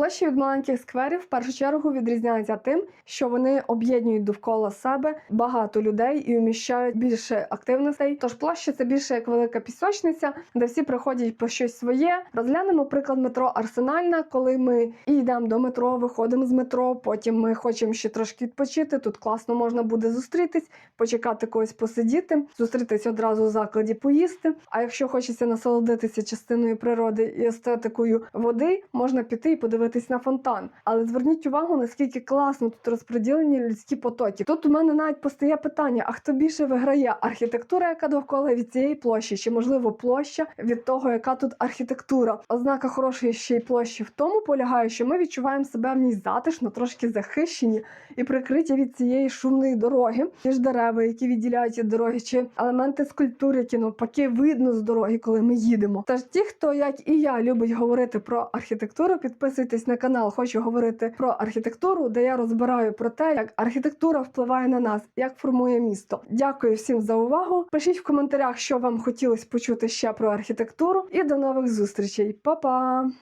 Площі від маленьких скверів в першу чергу відрізняються тим, що вони об'єднують довкола себе багато людей і вміщають більше активностей. Тож площа це більше як велика пісочниця, де всі приходять по щось своє. Розглянемо приклад метро Арсенальна, коли ми і йдемо до метро, виходимо з метро. Потім ми хочемо ще трошки відпочити. Тут класно можна буде зустрітись, почекати когось посидіти, зустрітись одразу в закладі, поїсти. А якщо хочеться насолодитися частиною природи і естетикою води, можна піти і подивитись на фонтан. Але зверніть увагу, наскільки класно тут розподілені людські потоки. Тут у мене навіть постає питання: а хто більше виграє? Архітектура, яка довкола від цієї площі, чи можливо площа від того, яка тут архітектура? Ознака хорошої ще й площі в тому полягає, що ми відчуваємо себе в ній затишно, трошки захищені і прикриті від цієї шумної дороги, ті ж дерева, які відділяють від дороги, чи елементи скульптур, які навпаки видно з дороги, коли ми їдемо. Тож ті, хто як і я любить говорити про архітектуру, підписуйтесь на канал. Хочу говорити про архітектуру, де я розбираю про те, як архітектура впливає на нас, як формує місто. Дякую всім за увагу. Пишіть в коментарях, що вам хотілося почути ще про архітектуру, і до нових зустрічей. Па-па!